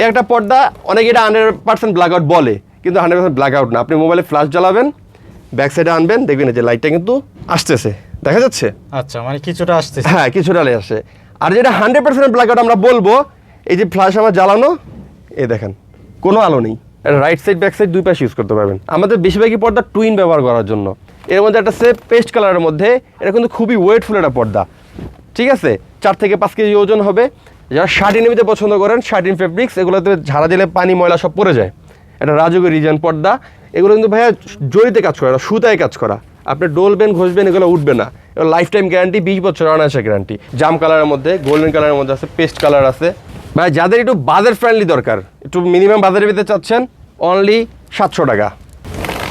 এই একটা পর্দা অনেকে এটা হান্ড্রেড পার্সেন্ট ব্ল্যাক আউট বলে কিন্তু হান্ড্রেড পার্সেন্ট ব্ল্যাক আউট না। আপনি মোবাইলে ফ্ল্যাশ জ্বালাবেন ব্যাক সাইডে আনবেন দেখবেন এই যে লাইটটা কিন্তু আসতেছে। দেখা যাচ্ছে? আচ্ছা মানে কিছুটা আসতেছে। হ্যাঁ কিছুটা আসে আর যেটা হান্ড্রেড পার্সেন্ট ব্ল্যাক আউট আমরা বলব এই যে ফ্ল্যাশ আমার জ্বালানো এ দেখেন কোনো আলো নেই। রাইট সাইড ব্যাক সাইড দুই পাশে ইউজ করতে পারবেন। আমাদের বেশিরভাগই পর্দা টুইন ব্যবহার করার জন্য। এর মধ্যে একটা সেফ পেস্ট কালারের মধ্যে এটা কিন্তু খুবই ওয়েটফুল একটা পর্দা। ঠিক আছে? চার থেকে পাঁচ কেজি ওজন হবে। যারা শার্টিন নিতে পছন্দ করেন শার্টিন ফেব্রিক্স এগুলোতে ঝাড়া দিলে পানি, ময়লা সব পড়ে যায়। এটা রাজুকের রিজন পর্দা। এগুলো কিন্তু ভাইয়া জড়িতে কাজ করা, সুতায় কাজ করা। আপনি ডলবেন, ঘষবেন, এগুলো উঠবে না। এগুলো লাইফ টাইম গ্যারান্টি বিশ বছর অনায়াসে গ্যারান্টি জাম কালারের মধ্যে গোল্ডেন কালারের মধ্যে আছে পেস্ট কালার আছে। ভাই, যাদের একটু বাজার ফ্রেন্ডলি দরকার, একটু মিনিমাম বাজারের ভিতরে চাচ্ছেন অনলি সাতশো টাকা।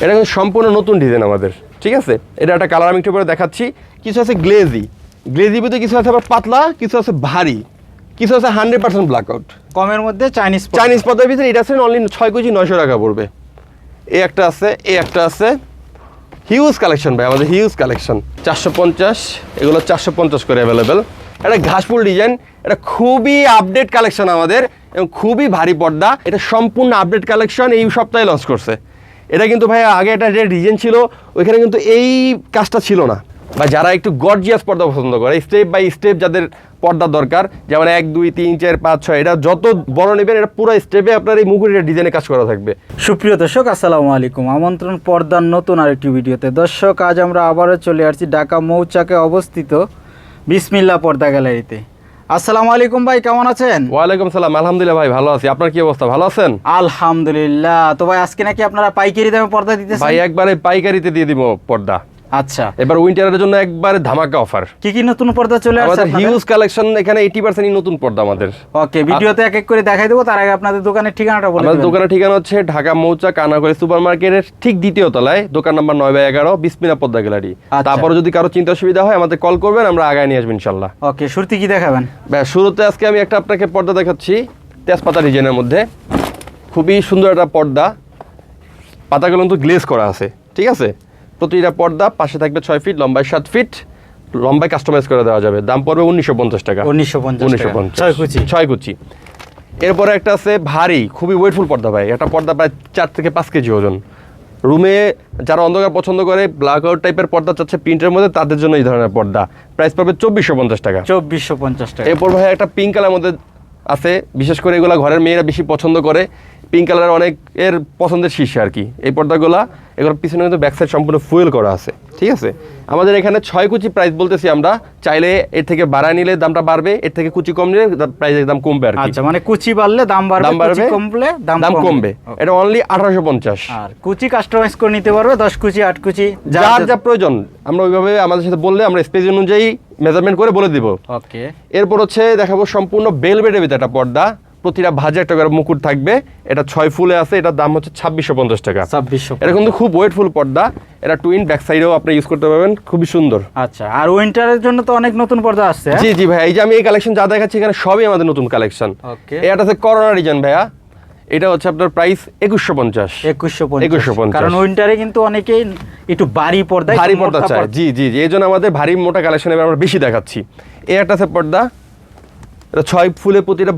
এটা কিন্তু সম্পূর্ণ নতুন ডিজাইন আমাদের, ঠিক আছে? এটা একটা কালার আমি একটু পরে দেখাচ্ছি। কিছু আছে গ্লেজি গ্লেজি বলতে কিছু আছে আবার পাতলা, কিছু আছে ভারী। কিছু আছে হান্ড্রেড পার্সেন্ট ব্ল্যাক আউট কমের মধ্যে চাইনিজ চাইনিজ পদের ভিতরে এটা আছে অনলি ছয় কেজি নয়শো টাকা পড়বে। এ একটা আছে এ একটা আছে। হিউজ কালেকশন ভাই আমাদের হিউজ কালেকশন চারশো পঞ্চাশ এগুলো চারশো পঞ্চাশ করে অ্যাভেলেবেল এটা ঘাসফুল ডিজাইন এটা খুবই আপডেট কালেকশন আমাদের এবং খুবই ভারী পর্দা। এটা সম্পূর্ণ আপডেট কালেকশন এই সপ্তাহে লঞ্চ করছে। এটা কিন্তু ভাই আগে একটা যে ডিজাইন ছিল ওইখানে কিন্তু এই কাজটা ছিল না। বা যারা একটু গর্জিয়াস পর্দা পছন্দ করে স্টেপ বাই স্টেপ যাদের পর্দা দরকার যেমন এক দুই তিন চার পাঁচ ছয় এটা যত বড় নেবেন এটা পুরো স্টেপে আপনার এই মুগুরির ডিজাইনে কাজ করা থাকবে। সুপ্রিয় দর্শক আসসালামু আলাইকুম। আমন্ত্রণ পর্দার নতুন আরেকটি ভিডিওতে। দর্শক আজ আমরা আবারও চলে আসছি ঢাকা মৌচাকে অবস্থিত বিসমিল্লা পর্দা গ্যালারিতে। আসসালামু আলাইকুম ভাই কেমন আছেন? ওয়ালাইকুম সালাম। আলহামদুলিল্লাহ ভাই ভালো আছি। আপনার কি অবস্থা? ভালো আছেন? আলহামদুলিল্লাহ। তো ভাই আজকে নাকি আপনারা পাইকারি দামে পর্দা দিতেছেন? ভাই একবারে পাইকারিতে দিয়ে দিব পর্দা। আচ্ছা। এবার উইন্টারের জন্য একবারে ধামাকা অফার কি কি নতুন পর্দা চলে আসছে আমাদের হিউজ কালেকশন এখানে এইটি পার্সেন্ট নতুন পর্দা আমাদের। ওকে ভিডিওতে এক এক করে দেখাই দেবো তার আগে আপনাদের দোকানের ঠিকানাটা বলে আমাদের দোকানের ঠিকানা হচ্ছে ঢাকা মৌচা কানাগড়ি সুপার মার্কেটের ঠিক দ্বিতীয় তলায় দোকান নাম্বার নয় বাই এগারো বিসমিনা পদ্মা গ্যালারি। আচ্ছা। তারপরে যদি কারও চিন্তা অসুবিধা হয় আমাদের কল করবেন আমরা আগায় নিয়ে আসব ইনশাল্লাহ। ওকে শুরুতে কি দেখাবেন? ব্যাস শুরুতে আজকে আমি একটা আপনাকে পর্দা দেখাচ্ছি তেজপাতা ডিজাইনের মধ্যে। খুবই সুন্দর একটা পর্দা। পাতাগুলো কিন্তু গ্লেজ করা আছে ঠিক আছে? প্রতিটা পর্দা পাশে থাকবে ছয় ফিট লম্বায় সাত ফিট লম্বায় কাস্টমাইজ করে দেওয়া যাবে। দাম পড়বে উনিশশো পঞ্চাশ টাকা। 1950 উনিশশো। পঞ্চাশ। ছয় কুচি। ছয় কুচি। এরপরে একটা আছে ভারী খুবই ওয়েটফুল পর্দা ভাই। একটা পর্দা প্রায় চার থেকে পাঁচ কেজি ওজন। রুমে যারা অন্ধকার পছন্দ করে ব্ল্যাক আউট টাইপের পর্দা চাচ্ছে প্রিন্টের মধ্যে তাদের জন্য এই ধরনের পর্দা। প্রাইস পড়বে চব্বিশশো পঞ্চাশ টাকা। চব্বিশশো পঞ্চাশ টাকা। এরপর ভাই একটা পিঙ্ক কালার মধ্যে আছে। বিশেষ করে এগুলো ঘরের মেয়েরা বেশি পছন্দ করে। পিঙ্ক কালার অনেক এর পছন্দের শীর্ষে আর কি। এই পর্দাগুলো এগুলোর পিছনে কিন্তু ব্যাক সাইড সম্পূর্ণ ফুয়েল করা আছে। ঠিক আছে? আমাদের এখানে ছয় কুচি প্রাইস বলতেছি আমরা। চাইলে এর থেকে বাড়ায় নিলে দামটা বাড়বে এর থেকে কুচি কম নিলে প্রাইসের দাম কমবে আর আচ্ছা মানে কুচি বাড়লে দাম বাড়বে দাম বাড়বে কমলে দাম দাম কমবে। এটা অনলি আঠারোশো পঞ্চাশ। আর কুচি কাস্টমাইজ করে নিতে পারবে দশ কুচি আট কুচি যার যা প্রয়োজন আমরা ওইভাবে আমাদের সাথে বললে আমরা স্পেস অনুযায়ী মেজারমেন্ট করে বলে দিব। ওকে এরপর হচ্ছে দেখাবো সম্পূর্ণ বেলবেটের ভিতরে একটা পর্দা। প্রতিটা ভাজে একটা করে মুকুট থাকবে। এটা ছয় ফুলে আছে এটার দাম হচ্ছে ছাব্বিশশো পঞ্চাশ টাকা। ছাব্বিশশো এটা কিন্তু খুব ওয়েটফুল পর্দা। এটা টুইন ব্যাক সাইডেও আপনি ইউজ করতে পারবেন খুবই সুন্দর। আচ্ছা আর উইন্টারের জন্য তো অনেক নতুন পর্দা আসছে হ্যাঁ? জি জি ভাই এই যে আমি এই কালেকশন যা দেখাচ্ছি এখানে সবই আমাদের নতুন কালেকশন এটা হচ্ছে করোনা রিজন ভাইয়া। এটা হচ্ছে আপনার প্রাইস একুশশো পঞ্চাশ। একুশশো 2150 কারণ উইন্টারে কিন্তু অনেকেই একটু ভারী পর্দা ভারী পর্দা চাই জি জি জি এই জন্য আমাদের ভারী মোটা কালেকশন আমরা বেশি দেখাচ্ছি। এই একটা আছে পর্দা এটা ছয় ফুলে প্রতিটা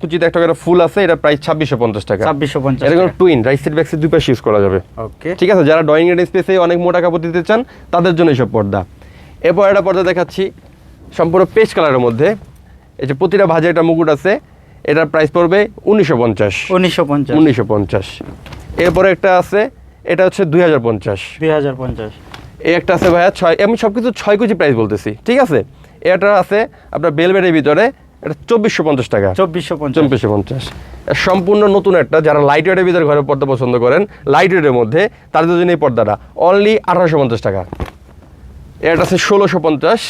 কুচিতে একটা করে ফুল আছে এটা প্রাইস ছাব্বিশশো পঞ্চাশ টাকা। ছাব্বিশশো পঞ্চাশ এটা twin right side back side দুই পাশে ইউজ করা যাবে। ওকে ঠিক আছে যারা ড্রয়িং এর স্পেসে অনেক মোটা কাপড় দিতে চান তাদের জন্য এইসব পর্দা। এরপর একটা পর্দা দেখাচ্ছি সম্পূর্ণ পেস্ট কালারের মধ্যে। এই যে প্রতিটা ভাজে একটা মুকুট আছে এটার প্রাইস পড়বে উনিশশো পঞ্চাশ। উনিশশো পঞ্চাশ। উনিশশো পঞ্চাশ। এরপরে একটা আছে এটা হচ্ছে দুই হাজার পঞ্চাশ। দুই হাজার পঞ্চাশ। এই একটা আছে ভাইয়া ছয় আমি সব কিছু ছয় কেজি প্রাইস বলতেছি ঠিক আছে? এটা আছে আপনার বেলবেটের ভিতরে এটা চব্বিশশো পঞ্চাশ টাকা। চব্বিশশো চব্বিশশো পঞ্চাশ। সম্পূর্ণ নতুন একটা যারা লাইট ওয়েটের ভিতরে ঘরে পর্দা পছন্দ করেন লাইট ওয়েটের মধ্যে তাদের জন্য এই পর্দাটা। অনলি আঠারোশো পঞ্চাশ টাকা। এটা আছে ষোলোশো পঞ্চাশ।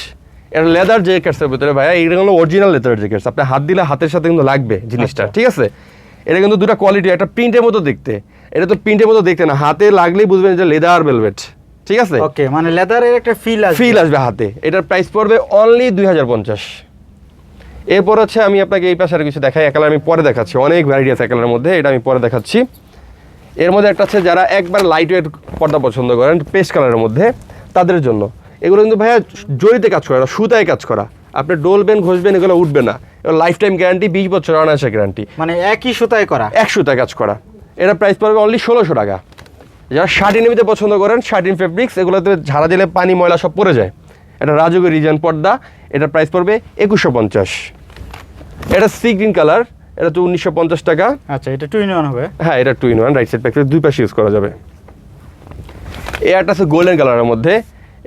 এটা লেদার জ্যাকেটসের ভিতরে ভাইয়া এইটা হলো অরিজিনাল লেদার জ্যাকেটস আপনি হাত দিলে হাতের সাথে কিন্তু লাগবে জিনিসটা আচ্ছা। ঠিক আছে? এটা কিন্তু দুটো কোয়ালিটি একটা প্রিন্টের মতো দেখতে। এটা তো প্রিন্টের মতো দেখতে না হাতে লাগলেই বুঝবেন যে লেদার ভেলভেট ঠিক আছে? ওকে মানে লেদারের একটা ফিল আছে ফিল আসবে হাতে। এটার প্রাইস পড়বে অনলি দুই হাজার পঞ্চাশ। এরপর হচ্ছে আমি আপনাকে এই পাশে আর কিছু দেখাই। একালার আমি পরে দেখাচ্ছি। অনেক ভ্যারাইটি আছে একালার মধ্যে এটা আমি পরে দেখাচ্ছি। এর মধ্যে একটা আছে যারা একবার লাইট ওয়েট পর্দা পছন্দ করেন পেস্ট কালারের মধ্যে তাদের জন্য। এগুলো কিন্তু ভাইয়া জড়িতে কাজ করা সুতায় কাজ করা। আপনি ডলবেন ঘষবেন এগুলো উঠবে না। এবার লাইফ টাইম গ্যারান্টি বিশ বছর অনায়াসে গ্যারান্টি মানে একই সুতায় করা? এক টাকা কাজ করা। এটা প্রাইস পড়বে অনলি ষোলোশো টাকা। যারা শার্টিন নিতে পছন্দ করেন শার্টিন ফেব্রিক্স এগুলোতে ঝাড়া দিলে পানি ময়লা সব পড়ে যায়। এটা রাজুকের রিজন পর্দা এটার প্রাইস পড়বে একুশশো পঞ্চাশ। এটা সি গ্রিন কালার এটা তো উনিশশো পঞ্চাশ টাকা। আচ্ছা এটা টু ইন ওয়ান হবে। হ্যাঁ এটা two in one right side package দুই পাশে ইউজ করা যাবে। এই একটা আছে গোল্ডেন কালারের মধ্যে।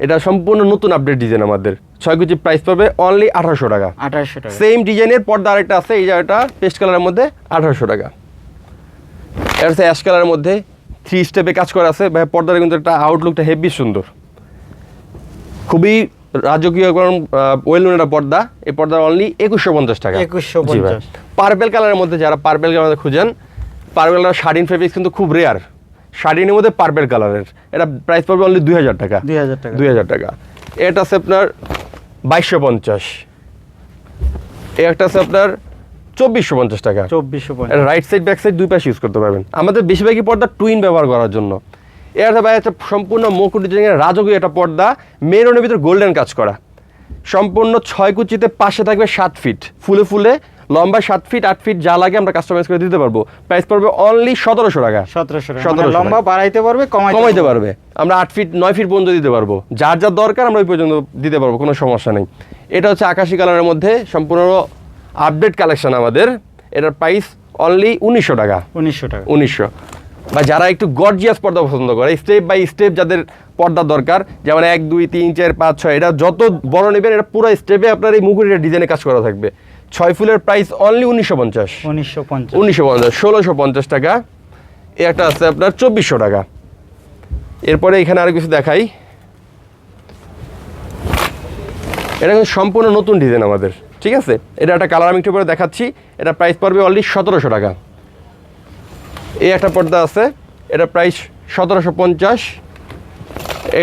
এটা সম্পূর্ণ নতুন আপডেট ডিজাইন আমাদের। ছয় কেজি প্রাইস পাবে অনলি আঠারোশো টাকা। আঠাশশো টাকা। সেম ডিজাইনের পর্দা আরেকটা আছে এই জায়গাটা পেস্ট কালারের মধ্যে আঠারোশো টাকা। এটা হচ্ছে অ্যাশ কালারের মধ্যে। থ্রি স্টেপে কাজ করা আছে। ভাই পর্দার কিন্তু একটা আউটলুকটা হেভি সুন্দর। খুবই রাজকীয় ওয়েলুন একটা পর্দা এই পর্দা অনলি একুশশো পঞ্চাশ টাকা। 2150 পার্পেল কালারের মধ্যে যারা পার্পেল কালার খুঁজেন পার্পেল কালার শার্টিন ফেব্রিক্স কিন্তু খুব রেয়ার শার্টিনের মধ্যে পার্পেল কালারের এটা প্রাইস পড়বে অনলি দুই হাজার টাকা। দুই হাজার টাকা। দুই হাজার টাকা। এটা আছে আপনার বাইশশো পঞ্চাশ। একটা আছে আপনার চব্বিশশো পঞ্চাশ টাকা। চব্বিশশো পঞ্চাশ। রাইট সাইড ব্যাক সাইড দুই পাশে ইউজ করতে পারবেন। আমাদের বেশিরভাগই পর্দা টুইন ব্যবহার করার জন্য। এর ভাই একটা সম্পূর্ণ মুকুট ডিজাইনের রাজকীয় একটা পর্দা মেরুনের ভিতর গোল্ডেন কাজ করা। সম্পূর্ণ ছয় কুচিতে পাশে থাকবে সাত ফিট ফুলে ফুলে লম্বা সাত ফিট আট ফিট যা লাগে আমরা কাস্টমাইজ করে দিতে পারব। প্রাইস পড়বে অনলি সতেরোশো টাকা। সতেরোশো টাকা। 1700 মানে লম্বা বাড়াইতে পারবে কমাইতে পারবে। আমরা আট ফিট নয় ফিট পর্যন্ত দিতে পারব। যার যা দরকার আমরা ওই পর্যন্ত দিতে পারব কোনো সমস্যা নেই। এটা হচ্ছে আকাশি কালারের মধ্যে সম্পূর্ণ আপডেট কালেকশন আমাদের। এটার প্রাইস অনলি উনিশশো টাকা। উনিশশো টাকা। উনিশশো। বা যারা একটু গর্জিয়াস পর্দা পছন্দ করে স্টেপ বাই স্টেপ যাদের পর্দা দরকার যেমন এক দুই তিন চার পাঁচ ছয় এটা যত বড় নেবেন এটা পুরো স্টেপে আপনার এই মুগুরিটা ডিজাইনে কাজ করা থাকবে। ছয় ফুলের প্রাইস অনলি উনিশশো পঞ্চাশ। উনিশশো পঞ্চাশ। উনিশশো পঞ্চাশ ষোলোশো পঞ্চাশ টাকা। এ একটা আছে আপনার চব্বিশশো টাকা। এরপরে এখানে আরও কিছু দেখাই। এটা কিন্তু সম্পূর্ণ নতুন ডিজাইন আমাদের ঠিক আছে? এটা একটা কালার আমি একটু পরে দেখাচ্ছি। এটা প্রাইস পড়বে অনলি সতেরোশো টাকা। এই একটা পর্দা আছে এটা প্রাইস সতেরোশো পঞ্চাশ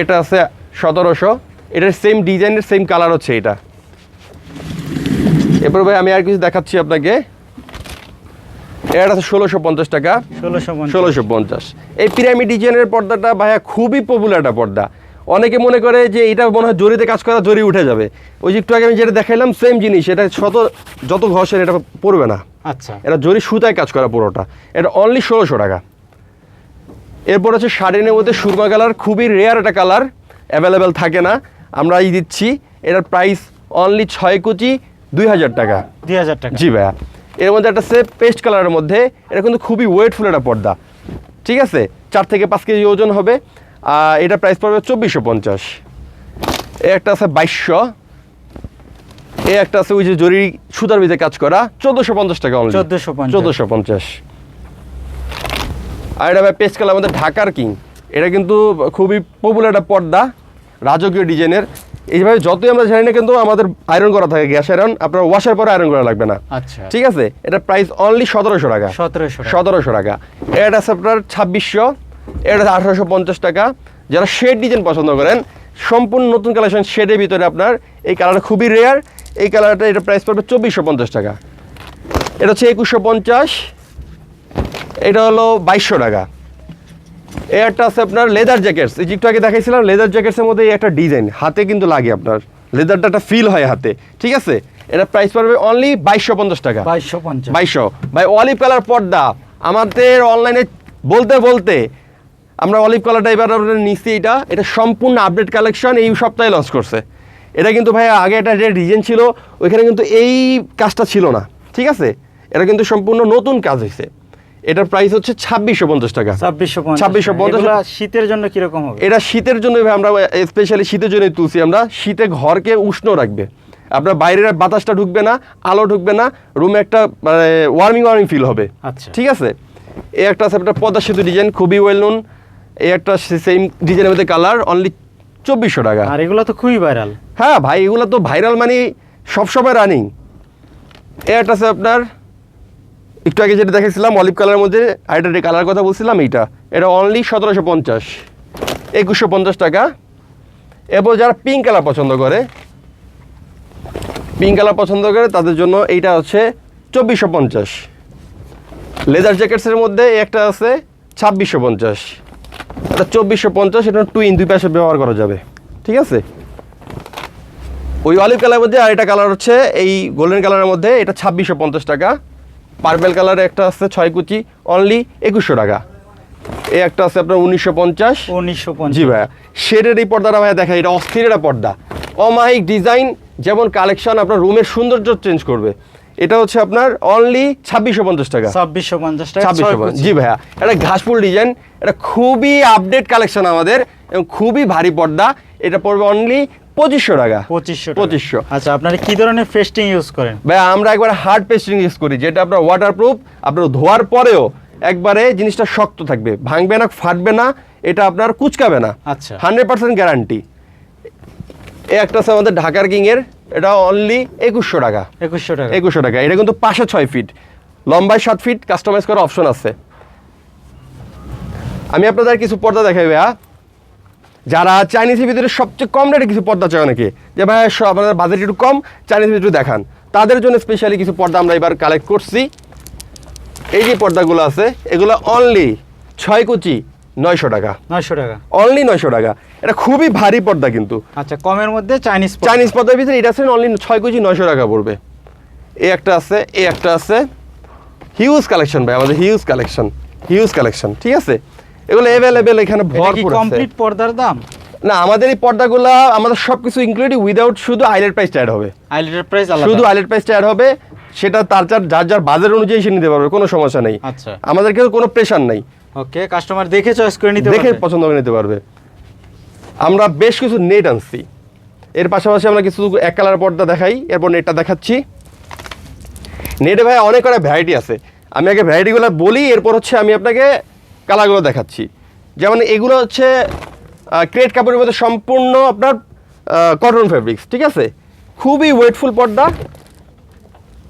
এটা আছে সতেরোশো এটার সেম ডিজাইনের সেম কালার হচ্ছে এটা। এরপর ভাই আমি আর কিছু দেখাচ্ছি আপনাকে। এটা আছে ষোলোশো পঞ্চাশ টাকা। ষোলোশো পঞ্চাশ। ষোলোশো পঞ্চাশ। এই পিরামিড ডিজাইনের পর্দাটা ভাইয়া খুবই পপুলার একটা পর্দা। অনেকে মনে করে যে এটা মনে হয় জরিতে কাজ করা জরি উঠে যাবে। ওই যে একটু আগে আমি যেটা দেখাইলাম সেম জিনিস এটা শত যত ঘষের এটা পড়বে না। আচ্ছা। এটা জরি সুতায় কাজ করা পুরোটা। এটা অনলি ষোলোশো টাকা। এরপর হচ্ছে শাড়িনের মধ্যে সুরমা কালার খুবই রেয়ার একটা কালার অ্যাভেলেবেল থাকে না। আমরা এই দিচ্ছি এটার প্রাইস অনলি ছয় কুচি দুই হাজার টাকা। দুই হাজার টাকা। জি ভাইয়া। এর মধ্যে একটা সে পেস্ট কালারের মধ্যে এটা কিন্তু খুবই ওয়েটফুল একটা পর্দা। ঠিক আছে? চার থেকে পাঁচ কেজি ওজন হবে। আর এটা প্রাইস পড়বে চব্বিশশো পঞ্চাশ। একটা আছে বাইশশো। এ একটা আছে ওই যে জরি সুতার ভিতরে কাজ করা চোদ্দোশো পঞ্চাশ টাকা অনলি 1450 চোদ্দোশো পঞ্চাশ। আর এটা ভাই পেস্ট কালার মধ্যে ঢাকার কিং। এটা কিন্তু খুবই পপুলার একটা পর্দা রাজকীয় ডিজাইনের। এইভাবে যতই আমরা জানি না কিন্তু আমাদের আয়রন করা থাকে গ্যাস আয়রন আপনার ওয়াশের পরে আয়রন করা লাগবে না। আচ্ছা। ঠিক আছে? এটা প্রাইস অনলি সতেরোশো টাকা। সতেরোশো সতেরোশো টাকা। এটা আছে আপনার ছাব্বিশশো। এটা আছে আঠারোশো পঞ্চাশ টাকা। যারা শেড ডিজাইন পছন্দ করেন সম্পূর্ণ নতুন কালেকশন শেডের ভিতরে আপনার এই কালারটা খুবই রেয়ার এই কালারটা এটা প্রাইস পড়বে চব্বিশশো পঞ্চাশ টাকা। এটা হচ্ছে একুশশো পঞ্চাশ এটা হলো বাইশশো টাকা। এই একটা আছে আপনার লেদার জ্যাকেটস এই যে একটু আগে দেখাইছিলাম লেদার জ্যাকেটসের মধ্যে এই একটা ডিজাইন হাতে কিন্তু লাগে আপনার। লেদারটা একটা ফিল হয় হাতে ঠিক আছে? এটা প্রাইস পড়বে অনলি বাইশশো পঞ্চাশ টাকা। বাইশশো পঞ্চাশ। বাইশশো। ভাই অলিভ কালার পর্দা। আমাদের অনলাইনে বলতে বলতে আমরা অলিভ কালারটা এবার আমরা নিচ্ছি এটা। এটা সম্পূর্ণ আপডেট কালেকশন এই সপ্তাহে লঞ্চ করছে। এটা কিন্তু ভাই আগে একটা যে ডিজাইন ছিল ওইখানে কিন্তু এই কাজটা ছিল না ঠিক আছে? এটা কিন্তু সম্পূর্ণ নতুন কাজ হয়েছে এটার প্রাইস হচ্ছে ছাব্বিশশো পঞ্চাশ টাকা। ছাব্বিশশো পঞ্চাশ 2650 শীতের জন্য কীরকম হবে? এটা শীতের জন্য আমরা স্পেশালি শীতের জন্যই তুলছি আমরা শীতে ঘরকে উষ্ণ রাখবে। আপনার বাইরের বাতাসটা ঢুকবে না আলো ঢুকবে না রুমে একটা মানে ওয়ার্মিং ওয়ার্মিং ফিল হবে। আচ্ছা। ঠিক আছে? এই একটা আছে একটা পদ্মা সেতু ডিজাইন খুবই ওয়েল নোন এই একটা সেম ডিজাইনের মধ্যে কালার অনলি চব্বিশশো টাকা। আর এগুলো তো খুবই ভাইরাল হ্যাঁ ভাই এগুলো তো ভাইরাল মানে সবসময় রানিং এটা আছে আপনার একটু আগে যেটা দেখেছিলাম অলিভ কালারের মধ্যে আরেকটা যে কালার কথা বলছিলাম এইটা। এটা অনলি সতেরোশো পঞ্চাশ একুশশো পঞ্চাশ টাকা। এরপর যারা পিঙ্ক কালার পছন্দ করে পিঙ্ক কালার পছন্দ করে তাদের জন্য এইটা হচ্ছে চব্বিশশো পঞ্চাশ। লেদার জ্যাকেটসের মধ্যে একটা আছে ছাব্বিশশো পঞ্চাশ। এটা চব্বিশশো পঞ্চাশ এটা টুইন দুই পাশে ব্যবহার করা যাবে। ঠিক আছে? ওই অলিভ কালারের মধ্যে আর এটা কালার হচ্ছে এই গোল্ডেন কালারের মধ্যে এটা ছাব্বিশশো পঞ্চাশ টাকা। পার্পেল কালারে একটা আছে ছয় কুচি অনলি একুশশো টাকা। এই একটা আছে আপনার উনিশশো পঞ্চাশ। উনিশশো জি ভাইয়া শেডের এই পর্দাটা ভাইয়া দেখা এটা অস্থির একটা পর্দা। অমায়িক ডিজাইন যেমন কালেকশন আপনার রুমের সৌন্দর্য চেঞ্জ করবে। এটা হচ্ছে আপনার অনলি ছাব্বিশশো পঞ্চাশ টাকা। ছাব্বিশশো পঞ্চাশ টাকা ছাব্বিশশো। জি ভাইয়া এটা ঘাসফুল ডিজাইন এটা খুবই আপডেট কালেকশন আমাদের এবং খুবই ভারী পর্দা। এটা পড়বে অনলি পঁচিশশো টাকা। পঁচিশশো পঁচিশশো। আচ্ছা আপনারা কি ধরনের ফেস্টিং ইউজ করেন? ভাই আমরা একবার হার্ড পেস্টিং ইউজ করি যেটা আপনার ওয়াটারপ্রুফ আপনার ধোয়ার পরেও একবারে জিনিসটা শক্ত থাকবে ভাঙবে না ফাটবে না এটা আপনার কুচকাবে না। আচ্ছা। হান্ড্রেড পার্সেন্ট গ্যারান্টি এই একটা আছে আমাদের ঢাকার কিংয়ের এটা অনলি একুশশো টাকা। একুশশো টাকা। একুশশো টাকা। এটা কিন্তু পাশে ছয় ফিট লম্বায় সাত ফিট কাস্টমাইজ করার অপশন আছে। আমি আপনাদের কিছু পর্দা দেখাই ভাইয়া। যারা চাইনিজের ভিতরে সবচেয়ে কম রেটে কিছু পর্দা চায় অনেকে যে ভাই আপনাদের বাজেট একটু কম চাইনিজ ভিতরে দেখান। তাদের জন্য স্পেশালি কিছু পর্দা আমরা এবার কালেক্ট করছি। এই যে পর্দাগুলো আছে এগুলো অনলি ছয় কুচি নয়শো টাকা। নয়শো টাকা। অনলি নয়শো টাকা। এটা খুবই ভারী পর্দা কিন্তু। আচ্ছা কমের মধ্যে চাইনিজ চাইনিজ পদ্মার ভিতরে এটা আছে অনলি ছয় কেজি নয়শো টাকা পড়বে। এই একটা আছে এই একটা আছে। হিউজ কালেকশন ভাই আমাদের হিউজ কালেকশন হিউজ কালেকশন ঠিক আছে? এগুলো অ্যাভেলেবেল এখানে এটা ভরপুর আছে। কমপ্লিট পর্দার দাম? না আমাদের এই পর্দাগুলো আমাদের সব কিছু ইনক্লুডিং উইদাউট শুধু আইলেট প্রাইস অ্যাড হবে। আইলেটের প্রাইস আলাদা। শুধু আইলেট প্রাইস অ্যাড হবে সেটা তার যার যার যার বাজার অনুযায়ী সে নিতে পারবে কোনো সমস্যা নেই। আচ্ছা। আমাদের কিন্তু কোনো প্রেশার নেই। ওকে কাস্টমার দেখে চয়েস করে নিতে দেখে পছন্দ করে নিতে পারবে। আমরা বেশ কিছু নেট আনছি। এর পাশাপাশি আমরা কিছু এক কালার পর্দা দেখাই এরপর নেটটা দেখাচ্ছি। নেটে ভাই অনেক কটা ভ্যারাইটি আছে। আমি আগে ভ্যারাইটিগুলো বলি এরপর হচ্ছে আমি আপনাকে কালারগুলো দেখাচ্ছি। যেমন এগুলো হচ্ছে ক্রেট কাপড়ের মধ্যে সম্পূর্ণ আপনার কটন ফেব্রিক্স ঠিক আছে? খুবই ওয়েটফুল পর্দা।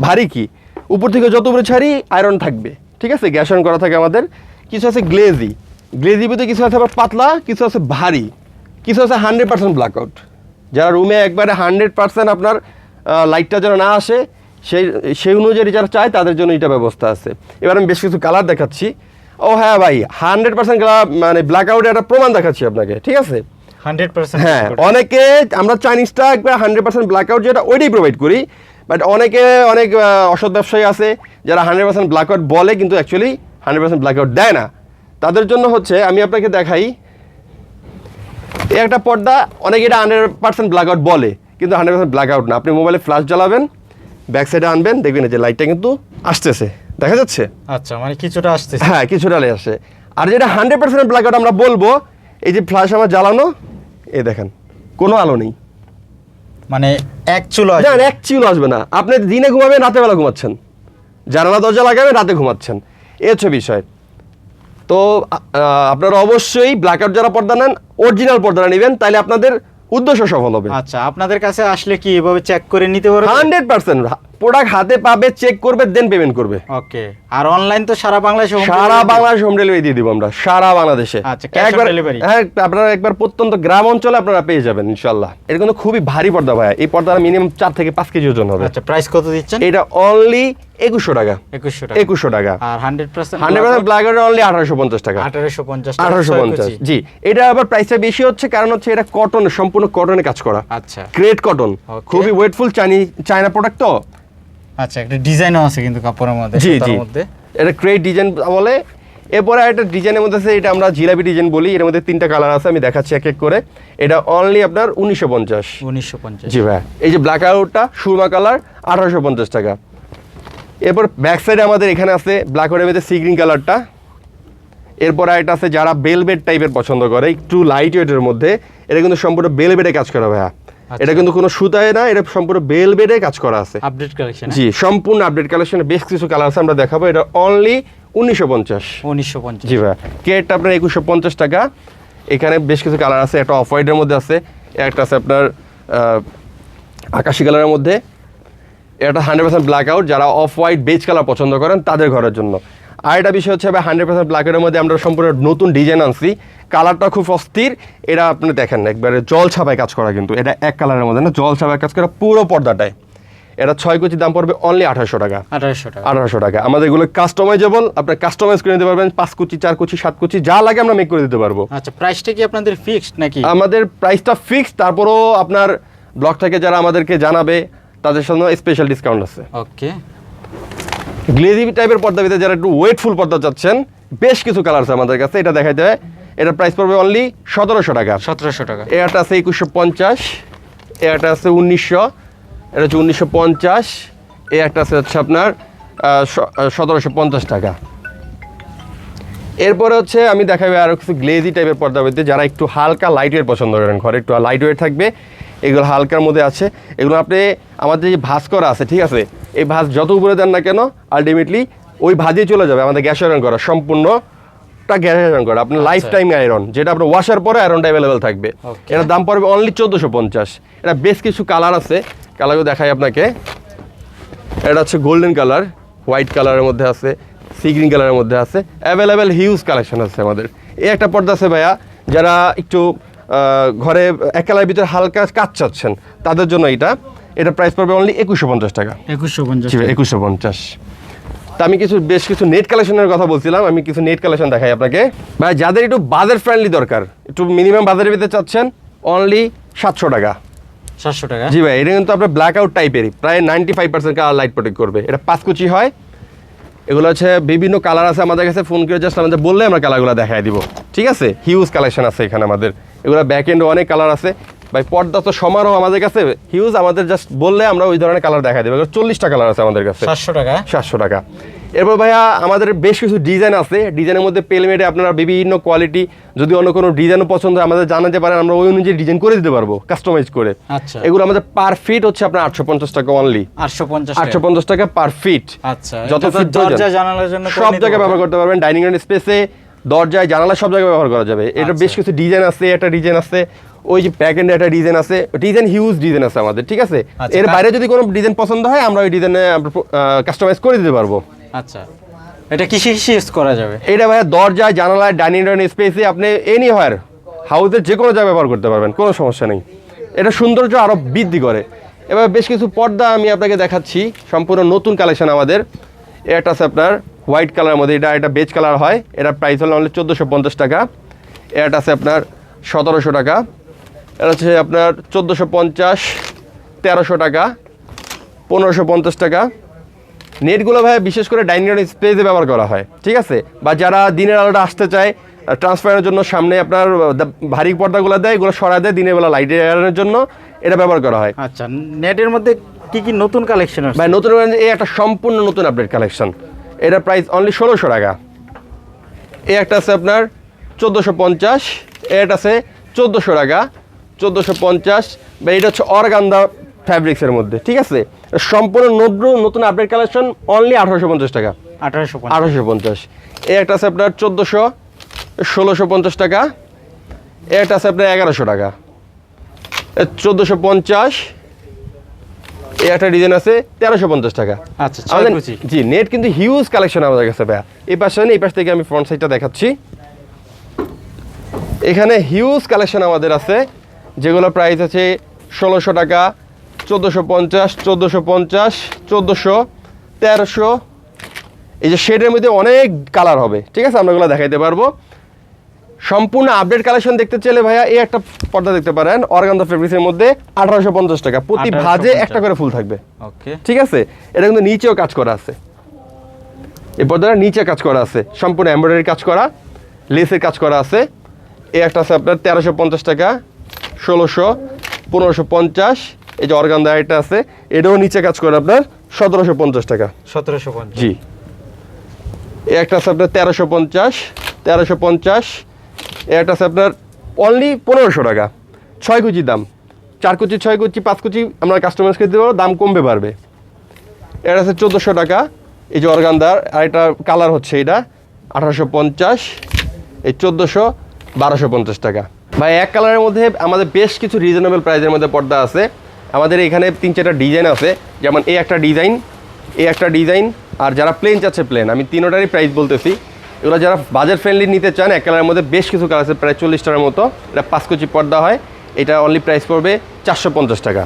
ভারী কি? উপর থেকে যত উপরে ছাড়ি আয়রন থাকবে। ঠিক আছে? গ্যাস অন করা থাকে আমাদের। কিছু আছে গ্লেজি গ্লেজি ভিতরে কিছু আছে আবার পাতলা কিছু আছে ভারী। কিছু আছে হান্ড্রেড পার্সেন্ট ব্ল্যাকআউট যারা রুমে একবারে হান্ড্রেড পার্সেন্ট আপনার লাইটটা যেন না আসে সেই সেই অনুযায়ী যারা চায় তাদের জন্য এটা ব্যবস্থা আছে। এবার আমি বেশ কিছু কালার দেখাচ্ছি। ও হ্যাঁ ভাই হান্ড্রেড পার্সেন্ট মানে ব্ল্যাকআউটের একটা প্রমাণ দেখাচ্ছি আপনাকে ঠিক আছে? হান্ড্রেড পার্সেন্ট হ্যাঁ অনেকে আমরা চাইনিজটা একবার হান্ড্রেড পার্সেন্ট ব্ল্যাকআউট যেটা ওইটাই প্রোভাইড করি বাট অনেকে অনেক অসৎ ব্যবসায়ী আছে যারা হান্ড্রেড পার্সেন্ট ব্ল্যাকআউট বলে কিন্তু অ্যাকচুয়ালি হান্ড্রেড পার্সেন্ট ব্ল্যাকআউট দেয় না। তাদের জন্য হচ্ছে আমি আপনাকে দেখাই এই একটা পর্দা অনেকে এটা হান্ড্রেড পার্সেন্ট ব্ল্যাকআউট বলে কিন্তু হান্ড্রেড পার্সেন্ট ব্ল্যাকআউট না। আপনি মোবাইলে ফ্ল্যাশ জ্বালাবেন ব্যাক সাইডে আনবেন দেখবেন যে লাইটটা কিন্তু আসতেছে। দেখা যাচ্ছে? আচ্ছা মানে কিছুটা আসতেছে। হ্যাঁ কিছুটা লে আসে আর যেটা হান্ড্রেড পার্সেন্ট ব্ল্যাকআউট আমরা বলব এই যে ফ্ল্যাশ আমার জ্বালানো এই দেখেন কোনো আলো নেই। মানে এক চুলো আসবে। এক চিল আসবে না। আপনি দিনে ঘুমাবেন রাতে বেলা ঘুমাচ্ছেন। জানালা দরজা লাগাবেন রাতে ঘুমাচ্ছেন। এ হচ্ছে বিষয়। তো আপনারা অবশ্যই ব্ল্যাকআউট যারা পর্দা নেন অরিজিনাল পর্দাটা নেবেন তাহলে আপনাদের উদ্দেশ্য সফল হবে। আচ্ছা আপনাদের কাছে আসলে কি এভাবে চেক করে নিতে পারবেন? হান্ড্রেড পার্সেন্ট প্রোডাক্ট হাতে পাবে চেক করবে দেন পেমেন্ট করবে। ওকে আর অনলাইন তো সারা বাংলাদেশে সারা বাংলাদেশ হোম ডেলিভারি দিয়ে দিব আমরা সারা বাংলাদেশে। আচ্ছা, on একবার delivery? হ্যাঁ আপনারা একবার প্রত্যন্ত গ্রাম অঞ্চলে আপনারা পেয়ে যাবেন ইনশাল্লাহ এটা কিন্তু খুবই ভারী পর্দা ভাইয়া এই পর্দাটা মিনিমাম চার থেকে পাঁচ কেজি ওজন হবে। আচ্ছা প্রাইস কত দিচ্ছেন? এটা অনলি একুশশো টাকা। একুশশো টাকা। একুশশো টাকা। আর hundred percent hundred percent black only আঠারোশো পঞ্চাশ টাকা। আঠারোশো পঞ্চাশ আঠারোশো পঞ্চাশ। জি এটা আবার প্রাইসটা বেশি হচ্ছে কারণ হচ্ছে এটা কটন সম্পূর্ণ কটনে কাজ করা। আচ্ছা। গ্রেট কটন খুবই ওয়েটফুল চাইনি চায়না প্রোডাক্ট তো। আচ্ছা একটা ডিজাইনও আছে কিন্তু কাপড়ের মধ্যে জি জি। মধ্যে। এটা ক্রেট ডিজাইন বলে। এরপরে একটা ডিজাইনের মধ্যে আছে এটা আমরা জিলাপি ডিজাইন বলি। এর মধ্যে তিনটা কালার আছে আমি দেখাচ্ছি এক এক করে। এটা অনলি আপনার উনিশশো পঞ্চাশ। উনিশশো পঞ্চাশ। জি ভাই। এই যে ব্ল্যাক আউটটা সুরমা কালার আঠারোশো পঞ্চাশ টাকা। এরপর ব্যাক সাইডে আমাদের এখানে আছে ব্ল্যাক আউটের মধ্যে সি গ্রিন কালারটা এরপর আরেকটা আছে যারা বেলবেট টাইপের পছন্দ করে একটু লাইট ওয়েটের মধ্যে। এটা কিন্তু সম্পূর্ণ বেলবেটে কাজ করা ভাইয়া। এটা কিন্তু কোনো সুতায় না এটা সম্পূর্ণ বেল বেডে কাজ করা আছে। আপডেট কালেকশন জি সম্পূর্ণ আপডেট কালেকশনে বেশ কিছু কালার আছে আমরা দেখাবো। এটা অনলি উনিশশো পঞ্চাশ। উনিশশো পঞ্চাশ। জি ভাই কেটটা আপনার একুশশো পঞ্চাশ টাকা। এখানে বেশ কিছু কালার আছে একটা অফ হোয়াইটের মধ্যে আছে একটা আছে আপনার আকাশি কালারের মধ্যে। এটা হান্ড্রেড পার্সেন্ট ব্ল্যাক আউট যারা অফ হোয়াইট বেজ কালার পছন্দ করেন তাদের ঘরের জন্য। আর একটা বিষয় হচ্ছে ভাই হান্ড্রেড পার্সেন্ট ব্ল্যাকের মধ্যে আমরা সম্পূর্ণ নতুন ডিজাইন আনছি। কালারটা খুব অস্থির এটা আপনি দেখেন না একবারে জল ছাপায় কাজ করা কিন্তু এটা এক কালারের মধ্যে না জল ছাপায় কাজ করা পুরো পর্দাটায়। এটা ছয় কুচি দাম পড়বে অনলি আঠারোশো টাকা। আঠারোশো টাকা। আঠারোশো টাকা। আমাদের এগুলো কাস্টমাইজেবল আপনার কাস্টমাইজ করে নিতে পারবেন পাঁচ কুচি চার কুচি সাত কুচি যা লাগে আমরা মেক করে দিতে পারব। আচ্ছা প্রাইসটা কি আপনাদের ফিক্সড নাকি? আমাদের প্রাইসটা ফিক্স তারপরও আপনার ব্লগ থেকে যারা আমাদেরকে জানাবে তাদের জন্য স্পেশাল ডিসকাউন্ট আছে। ওকে গ্লেজি টাইপের পর্দা ভিতরে যারা একটু ওয়েটফুল পর্দা চাচ্ছেন বেশ কিছু কালার আছে আমাদের কাছে এটা দেখাই দেয় এটার প্রাইস পড়বে অনলি সতেরোশো টাকা। সতেরোশো টাকা। এটা আছে একুশশো পঞ্চাশ এটা আছে উনিশশো এটা হচ্ছে উনিশশো পঞ্চাশ এ একটা আছে হচ্ছে আপনার সতেরোশো পঞ্চাশ টাকা। এরপরে হচ্ছে আমি দেখাবো আরও কিছু গ্লেজি টাইপের পর্দা বইতে যারা একটু হালকা লাইট ওয়েট পছন্দ করেন ঘরে একটু লাইট ওয়েট থাকবে এগুলো হালকার মধ্যে আছে। এগুলো আপনি আমাদের যে ভাস্কর আছে ঠিক আছে এই ভাজ যত উপরে দেন না কেন আলটিমেটলি ওই ভাজে চলে যাবে আমাদের গ্যাস আয়রন করা সম্পূর্ণটা গ্যাস আয়রন করা। আপনার লাইফ টাইম আয়রন যেটা আপনার ওয়াশার পরে আয়রনটা অ্যাভেলেবেল থাকবে। এটার দাম পড়বে অনলি চোদ্দোশো পঞ্চাশ। এটা বেশ কিছু কালার আছে। কালারগুলো দেখাই আপনাকে। এটা হচ্ছে গোল্ডেন কালার হোয়াইট কালারের মধ্যে আছে সি গ্রিন কালারের মধ্যে আছে। অ্যাভেলেবেল হিউজ কালেকশন আছে আমাদের। এই একটা পর্দা আছে ভাইয়া যারা একটু ঘরে একালার ভিতরে হালকা কাজ চাচ্ছেন তাদের জন্য এটা। এটা প্রাইস পড়বে অনলি একুশশো পঞ্চাশ টাকা। একুশশো পঞ্চাশ একুশশো পঞ্চাশ। তা আমি কিছু বেশ কিছু নেট কালেকশনের কথা বলছিলাম আমি কিছু নেট কালেকশন দেখাই আপনাকে। ভাই যাদের একটু বাজার ফ্রেন্ডলি দরকার একটু মিনিমাম বাজারের ভিতরে চাচ্ছেন অনলি সাতশো টাকা। সাতশো টাকা? জি ভাই এটা কিন্তু আপনার ব্ল্যাক আউট টাইপেরই প্রায় ninety five percent colour light protect করবে। এটা পাঁচ কুচি হয়। এগুলো হচ্ছে বিভিন্ন কালার আছে আমাদের কাছে ফোন করে জাস্ট আমাদের বললে আমরা কালারগুলো দেখাই দিব। ঠিক আছে? হিউজ কালেকশন আছে এখানে আমাদের। এগুলো ব্যাক এন্ড অনেক কালার আছে। ভাই পর্দা তো সমারোহ আমাদের কাছে। হিউজ আমাদের জাস্ট বললে আমরা ওই ধরনের কালার দেখাই দেবো। চল্লিশটা কালার আছে আমাদের কাছে। সাতশো টাকা। সাতশো টাকা। এরপর ভাইয়া আমাদের বেশ কিছু ডিজাইন আছে। ডিজাইনের মধ্যে পেলমেটে আপনারা বিভিন্ন কোয়ালিটি যদি অন্য কোনো ডিজাইনও পছন্দ হয় আমাদের জানাতে পারেন আমরা ওই অনুযায়ী ডিজাইন করে দিতে পারব কাস্টমাইজ করে। আচ্ছা। এগুলো আমাদের পার ফিট হচ্ছে আপনার আটশো পঞ্চাশ টাকা অনলি আটশো পঞ্চাশ আটশো পঞ্চাশ টাকা পার ফিট আচ্ছা যত। দরজা জানালার জন্য সব জায়গায় ব্যবহার করতে পারবেন। ডাইনিং রুম স্পেসে দরজায় জানালা সব জায়গায় ব্যবহার করা যাবে। এটা বেশ আচ্ছা। কিছু ডিজাইন আছে একটা ডিজাইন আছে। ওই যে প্যাক এন্ডে একটা ডিজাইন আছে ডিজাইন হিউজ ডিজাইন আছে আমাদের ঠিক আছে? আচ্ছা, এর বাইরে যদি কোনো ডিজাইন পছন্দ হয় আমরা ওই ডিজাইনে কাস্টমাইজ করে দিতে পারব। আচ্ছা এটা কিসে কিসে ইউজ করা যাবে? এটা ভাইয়া দরজায় জানালায় ডাইনিং রুম স্পেসে আপনি এনি হোয়ার হাউসের যে কোনো জায়গায় ব্যবহার করতে পারবেন কোনো সমস্যা নেই। এটা সৌন্দর্য আরও বৃদ্ধি করে। এবার বেশ কিছু পর্দা আমি আপনাকে দেখাচ্ছি সম্পূর্ণ নতুন কালেকশন আমাদের। এটা আছে আপনার হোয়াইট কালারের মধ্যে এটা এটা বেজ কালার হয় এটা প্রাইস হলো চোদ্দোশো পঞ্চাশ টাকা। এটা আছে আপনার সতেরোশো টাকা। এটা হচ্ছে আপনার চোদ্দোশো পঞ্চাশ তেরোশো টাকা পনেরোশো পঞ্চাশ টাকা। নেটগুলো ভাই বিশেষ করে ডাইনিং রুম স্পেসে ব্যবহার করা হয় ঠিক আছে? বা যারা দিনের আলোটা আসতে চায় ট্রান্সফারের জন্য সামনে আপনার ভারী পর্দাগুলো দেয় এগুলো সরা দেয় দিনের বেলা লাইটের জন্য এটা ব্যবহার করা হয়। আচ্ছা নেটের মধ্যে কি কি নতুন কালেকশন ভাই নতুন brand এই একটা সম্পূর্ণ নতুন আপডেট কালেকশন এটার প্রাইস অনলি ষোলোশো টাকা। এ একটা আছে আপনার চোদ্দোশো পঞ্চাশ এটা আছে চোদ্দোশো টাকা। চোদ্দোশো পঞ্চাশ বা এটা হচ্ছে অরগান্দা ফ্যাব্রিক্সের মধ্যে ঠিক আছে? সম্পূর্ণ নতুন নতুন আপডেট কালেকশন অনলি আঠারোশো পঞ্চাশ টাকা। আঠারোশো আঠারোশো পঞ্চাশ। এই একটা আছে আপনার চোদ্দোশো ষোলোশো পঞ্চাশ টাকা। এই একটা আছে আপনার এগারোশো টাকা। চোদ্দোশো পঞ্চাশ এই একটা ডিজাইন আছে তেরোশো পঞ্চাশ টাকা। আচ্ছা আমাদের জি নেট কিন্তু হিউজ কালেকশন আমাদের কাছে ভাইয়া। এই পাশে এই পাশ থেকে আমি ফ্রন্ট সাইডটা দেখাচ্ছি। এখানে হিউজ কালেকশন আমাদের আছে। যেগুলো প্রাইস আছে ষোলোশো টাকা চোদ্দোশো পঞ্চাশ চোদ্দোশো পঞ্চাশ চোদ্দোশো তেরোশো। এই যে শেডের মধ্যে অনেক কালার হবে ঠিক আছে? আমরা ওগুলো দেখাইতে পারব। সম্পূর্ণ আপডেট কালেকশন দেখতে চাইলে ভাইয়া এই একটা পর্দা দেখতে পারেন অর্গান্দা ফেব্রিক্সের মধ্যে আঠারোশো পঞ্চাশ টাকা। প্রতি ভাজে একটা করে ফুল থাকবে। ওকে। ঠিক আছে? এটা কিন্তু নিচেও কাজ করা আছে। এই পর্দাটা নিচে কাজ করা আছে। সম্পূর্ণ এমব্রয়ডারি কাজ করা লেসের কাজ করা আছে। এই একটা আছে আপনার তেরোশো পঞ্চাশ টাকা। ষোলোশো পনেরোশো পঞ্চাশ এই যে অর্গান্দা এটা আছে এটাও নিচে কাজ করে আপনার সতেরোশো পঞ্চাশ টাকা। সতেরোশো পঞ্চাশ। জি। একটা আছে আপনার তেরোশো পঞ্চাশ তেরোশো পঞ্চাশ একটা আছে আপনার অনলি পনেরোশো টাকা। ছয় কুচি দাম। চার কুচি ছয় কুচি পাঁচ কুচি আমরা কাস্টমাইজকে দিতে পারব দাম কমবে পারবে এটা আছে চোদ্দোশো টাকা। এই যে অর্গানদার আর এটা কালার হচ্ছে এটা আঠারোশো পঞ্চাশ এই চোদ্দোশো বারোশো পঞ্চাশ টাকা। ভাই, এক কালারের মধ্যে আমাদের বেশ কিছু রিজনেবল প্রাইসের মধ্যে পর্দা আছে। আমাদের এখানে তিন চারটা ডিজাইন আছে। যেমন এই একটা ডিজাইন এই একটা ডিজাইন আর যারা প্লেন চাচ্ছে প্লেন আমি তিনোটারই প্রাইস বলতেছি। এগুলো যারা বাজার ফ্রেন্ডলি নিতে চান, এক কালারের মধ্যে বেশ কিছু কালার আছে, প্রায় চল্লিশটার মতো। এটা পাঁচ কুচি পর্দা হয়। এটা অনলি প্রাইস পড়বে চারশো পঞ্চাশ টাকা।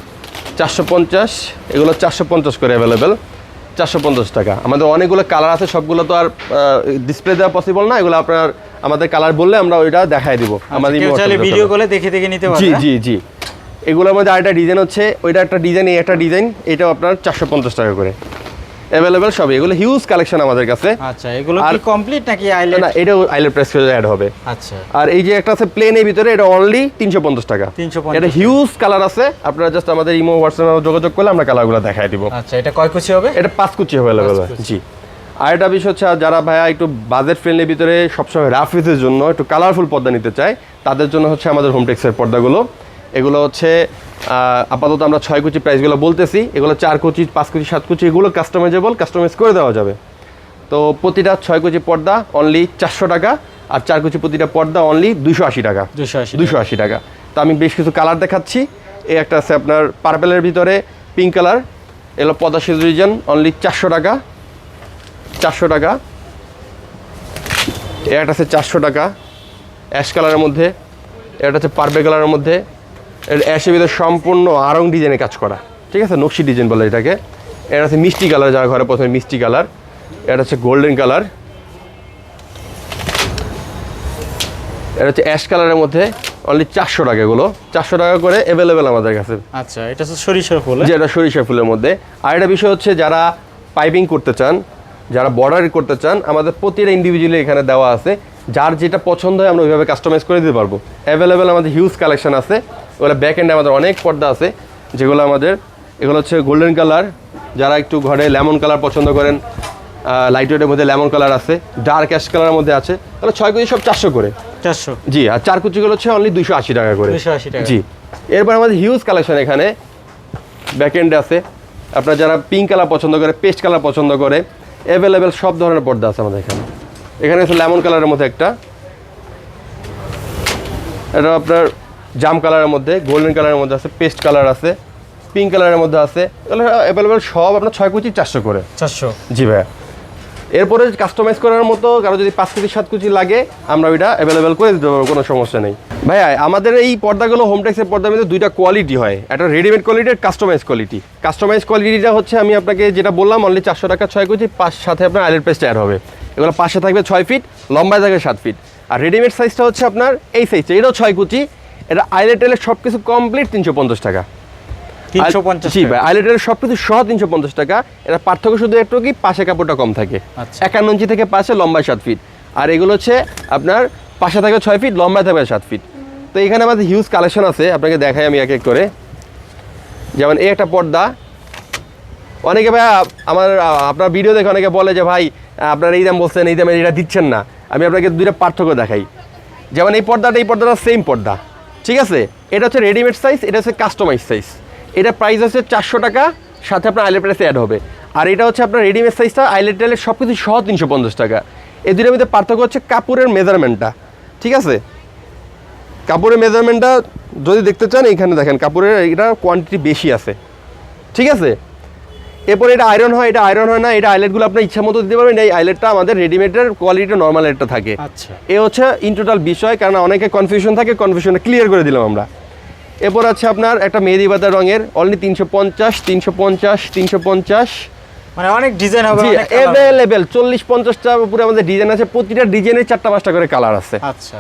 চারশো পঞ্চাশ, এগুলো চারশো পঞ্চাশ করে অ্যাভেলেবেল চারশো পঞ্চাশ টাকা। আমাদের অনেকগুলো কালার আছে সবগুলো তো আর ডিসপ্লে দেওয়া পসিবল না এগুলো আপনার আমাদের কালার বললে আমরা ওইটা দেখাই দিব। আমাদের আচ্ছা, চাইলে ভিডিও কলে দেখে দেখে নিতে জি? জি জি। এগুলোর মধ্যে আরেকটা ডিজাইন হচ্ছে ওইটা একটা ডিজাইন এই একটা ডিজাইন এটাও আপনার চারশো পঞ্চাশ টাকা করে। অ্যাভেলেবেল সবই। এগুলো হিউজ কালেকশন আমাদের কাছে। আচ্ছা এগুলো কি আর- কমপ্লিট নাকি আইল্যান্ড না এটাও আইলের প্রেস অ্যাড হবে। আচ্ছা। আর এই যে একটা আছে প্লেনের ভিতরে এটা অনলি তিনশো পঞ্চাশ টাকা। 350 এটা হিউজ কালার আছে। আপনারা জাস্ট আমাদের ইমো হোয়াটসঅ্যাপে যোগাযোগ করলে আমরা কালারগুলো দেখাই দিব। আচ্ছা এটা কয় কুচি হবে? এটা পাঁচ কুচি অ্যাভেলেবেল। জি। আর একটা বিষয় হচ্ছে যারা ভাইয়া একটু বাজেট ফ্রেন্ডলির ভিতরে সবসময় রাফ ইউজের জন্য একটু কালারফুল পর্দা নিতে চায় তাদের জন্য হচ্ছে আমাদের হোমটেক্সের পর্দাগুলো। এগুলো হচ্ছে আপাতত আমরা ছয় কুচি প্রাইসগুলো বলতেছি। এগুলো চার কুচি পাঁচ কুচি সাত কুচি এগুলো কাস্টমাইজেবল কাস্টমাইজ করে দেওয়া যাবে। তো প্রতিটা ছয় কুচি পর্দা অনলি চারশো টাকা আর চার কুচি প্রতিটা পর্দা অনলি দুশো আশি টাকা। দুশো আশি দুশো আশি টাকা। তো আমি বেশ কিছু কালার দেখাচ্ছি। এই একটা আছে আপনার পার্পেলের ভিতরে পিঙ্ক কালার এলো পদা রিজন অনলি চারশো টাকা। চারশো টাকা। এ একটা আছে চারশো টাকা। অ্যাশ কালারের মধ্যে এটা হচ্ছে পার্পে কালারের মধ্যে। অ্যাশের ভিতরে সম্পূর্ণ আরং ডিজাইনে কাজ করা। ঠিক আছে? নকশি ডিজাইন বলে এটাকে। এটা হচ্ছে মিষ্টি কালার যারা ঘরে প্রথমে মিষ্টি কালার। এটা হচ্ছে গোল্ডেন কালার। এটা হচ্ছে অ্যাশ কালারের মধ্যে অনলি চারশো টাকা এগুলো। চারশো টাকা করে অ্যাভেলেবেল আমাদের কাছে। আচ্ছা এটা হচ্ছে সরিষার ফুল যে এটা সরিষা ফুলের মধ্যে। আর একটা বিষয় হচ্ছে যারা পাইপিং করতে চান যারা বর্ডার করতে চান আমাদের প্রতিটা ইন্ডিভিজুয়ালি এখানে দেওয়া আছে। যার যেটা পছন্দ হয় আমরা ওইভাবে কাস্টমাইজ করে দিতে পারব। অ্যাভেলেবেল আমাদের হিউজ কালেকশন আছে। ওগুলো ব্যাক এন্ডে আমাদের অনেক পর্দা আছে যেগুলো আমাদের এগুলো হচ্ছে গোল্ডেন কালার যারা একটু ঘরে লেমন কালার পছন্দ করেন লাইট ওয়েটের মধ্যে লেমন কালার আছে ডার্ক অ্যাশ কালারের মধ্যে আছে তাহলে ছয় কেজি সব চারশো করে। চারশো। জি আর চার কুচিগুলো হচ্ছে অনলি দুশো আশি টাকা করে। 280 টাকা। জি এরপর আমাদের হিউজ কালেকশন এখানে ব্যাকএন্ডে আছে আপনার যারা পিঙ্ক কালার পছন্দ করে পেস্ট কালার পছন্দ করে অ্যাভেলেবেল সব ধরনের পর্দা আছে আমাদের এখানে। এখানে আছে লেমন কালারের মধ্যে একটা। এটা আপনার জাম কালারের মধ্যে গোল্ডেন কালারের মধ্যে আছে পেস্ট কালার আছে পিঙ্ক কালারের মধ্যে আছে এগুলো অ্যাভেলেবেল সব আপনার ছয় কুচি চারশো করে। চারশো। জি ভাইয়া। এরপরে কাস্টমাইজ করার মতো কারও যদি পাঁচ কেজি সাত কেজি লাগে আমরা ওইটা অ্যাভেলেবেল করে দিতে পারব কোনো সমস্যা নেই। ভাইয়া আমাদের এই পর্দাগুলো হোমটেক্সের পর্দার মধ্যে দুইটা কোয়ালিটি হয়। একটা রেডিমেড কোয়ালিটি আর কাস্টমাইজ কোয়ালিটি কাস্টমাইজ কোয়ালিটিটা হচ্ছে আমি আপনাকে যেটা বললাম অনলি চারশো টাকা ছয় কেজি পাঁচ সাথে আপনার আইলের পেস্ট অ্যাড হবে। এগুলো পাশে থাকবে ছয় ফিট লম্বায় থাকবে সাত ফিট আর রেডিমেড সাইজটা হচ্ছে আপনার এই সাইজটা এটাও ছয় কুচি এটা আইলেট টেলের সব কিছু কমপ্লিট তিনশো পঞ্চাশ টাকা। তিনশো পঞ্চাশ জি ভাই আইলেটের সব কিছু সহ তিনশো পঞ্চাশ টাকা। এটা পার্থক্য শুধু একটু কি? পাশে কাপড়টা কম থাকে। আচ্ছা। একান্ন ইঞ্চি থেকে পাশে লম্বায় সাত ফিট আর এগুলো হচ্ছে আপনার পাশে থাকবে ছয় ফিট লম্বায় থাকবে সাত ফিট তো এখানে আমাদের হিউজ কালেকশন আছে। আপনাকে দেখাই আমি এক এক করে। যেমন এই একটা পর্দা। অনেকে ভাই আমার আপনার ভিডিও দেখে অনেকে বলে যে ভাই আপনার এই দাম বলছেন এই দামে এটা দিচ্ছেন না। আমি আপনাকে দুইটা পার্থক্য দেখাই। যেমন এই পর্দাটা এই পর্দাটা সেম পর্দা। ঠিক আছে? এটা হচ্ছে রেডিমেড সাইজ এটা হচ্ছে কাস্টমাইজ সাইজ এটা প্রাইস আছে চারশো টাকা, সাথে আপনার আইলেট প্রাইসে অ্যাড হবে। আর এটা হচ্ছে আপনার রেডিমেড সাইজটা আইলেট টাইলেট সব কিছু সহ তিনশো পঞ্চাশ টাকা। এই দুটোর মধ্যে পার্থক্য হচ্ছে কাপড়ের মেজারমেন্টটা ঠিক আছে? কাপড়ের মেজারমেন্টটা যদি দেখতে চান এখানে দেখেন, কাপড়ের এটা কোয়ান্টিটি বেশি আছে। ঠিক আছে? এরপর এটা আয়রন হয় এটা আয়রন হয় না এটা আইলেটগুলো আপনার ইচ্ছা মতো দিতে পারবেন। এই আইলেটটা আমাদের রেডিমেডের কোয়ালিটিটা নর্মাল একটা থাকে। আচ্ছা। এ হচ্ছে ইন টোটাল বিষয় কারণ অনেকে কনফিউশন থাকে কনফিউশনটা ক্লিয়ার করে দিলাম আমরা। এরপর আছে আপনার একটা মেহেদি বাদা রঙের অনলি তিনশো পঞ্চাশ তিনশো পঞ্চাশ তিনশো পঞ্চাশ। মানে অনেক ডিজাইন হবে। অ্যাভেলেবেল চল্লিশ পঞ্চাশটার উপরে আমাদের ডিজাইন আছে প্রতিটা ডিজাইনের চারটা পাঁচটা করে কালার আছে। আচ্ছা।